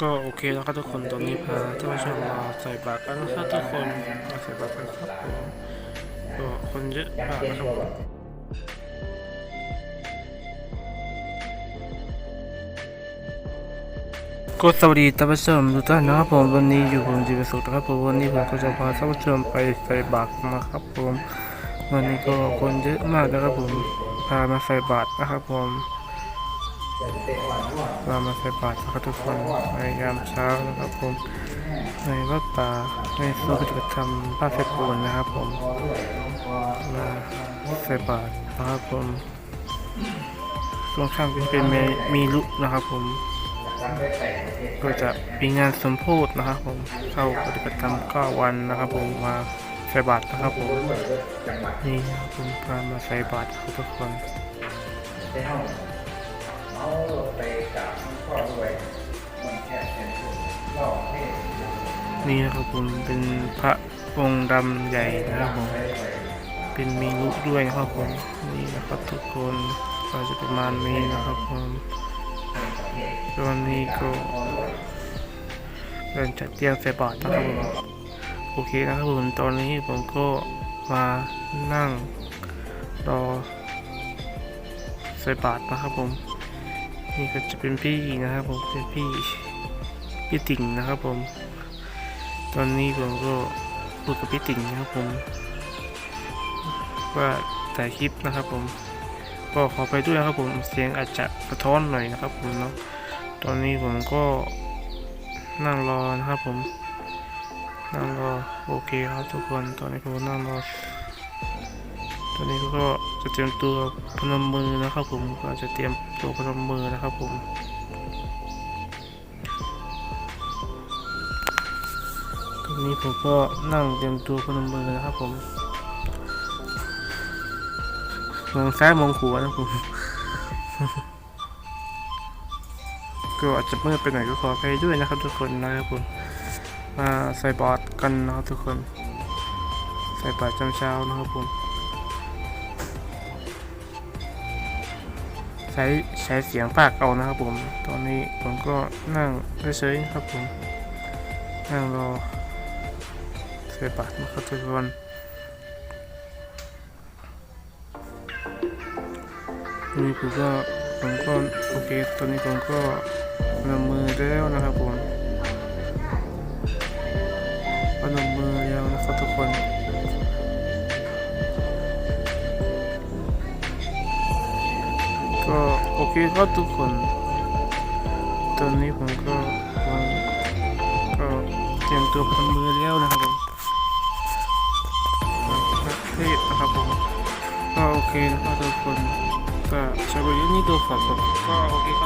ก็โอเคแล้วครับทุกคนตอนนี้พาท่านผู้ชมมาใส่บาตรกันนะครับทุกคนมาใส่บาตรกันครับผมก็คนเยอะมากนะครับก็สวัสดีท่านผู้ชมทุกท่านนะครับผมวันนี้อยู่ผมจีบสุขนะครับผมวันนี้ผมก็จะพาท่านผู้ชมไปใส่บาตรนะครับผมวันนี้ก็คนเยอะมากนะครับผมพามาใส่บาตรนะครับผม เรามาใส่บาตรนะครับทุกคนในยามเช้านะครับผม ในวัดป่าในสุขปฏิบัติธรรมบ้านเพชรบูรณ์นะครับผมมาใส่บาตรนะครับผมตรงข้างเป็นเมมีลุนะครับผมก็จะมีงานสมโพธนะครับผมเข้าปฏิบัติธรรม9วันนะครับผมมาใส่บาตรนะครับผมนี่ครับผมพามาใส่บาตรคน รับทุกคนนี่นะครับผมเป็นพระองค์ดำใหญ่นะครับผมเป็นมีลุด้วยนะครับผมนี่นะครับทุกคนก็จะประมาณนี้นะครับผมตอนนี้ก็เริ่มจัดเตรียมใส่บาตรนะครับผมโอเคนะครับผมตอนนี้ผมก็มานั่งรอใส่บาตรนะครับผม นี่ก็จะเป็นพี่นะครับผมเป็นพี่พี่ติ่งนะครับผม ตอนนี้ผมก็พูดกับพี่ติ่งนะครับผม ว่าถ่ายคลิปนะครับผมก็ขอไปด้วยนะครับผมเสียงอาจจะสะท้อนหน่อยนะครับผมเนาะตอนนี้ผมก็นั่งรอนะครับผมนั่งรอโอเคครับทุกคนตอนนี้ผมนั่งรอ ตอนนี้ก็จะเตรียมตัวพนมมือนะครับผมก็จะเตรียมตัวพนมมือนะครับผมตอนนี้ผมก็นั่งเตรียมตัวพนมมือนะครับผมมองซ้ายมองขวานะผมก็อาจจะเมื่อไปไหนอยก็ขอไปด้วยนะครับทุกคนนะครับผมมาใส่บาตรกันนะครับทุกคน ใส่บาตรจำเช้านะครับผม ใช้ใช้เสียงปากเอานะครับผม ตอนนี้ผมก็นั่งเฉยๆครับผม นั่งรอใส่บาตรนะครับทุกคนนนี้ผมก็ผมก็โอเค ตอนนี้ผมก็นมมือแล้วนะครับผมพนมมือแล้วนะครับทุกคน ก็โอเคครับทุกคน ตอนนี้ผมก็วางก็เตรียมตัวพนมือแล้วนะครับผมประเทศนะครับผมก็โอเคนะครับทุกคนก็ใช้บริการนี้ตัวฝากก็โอเคครับ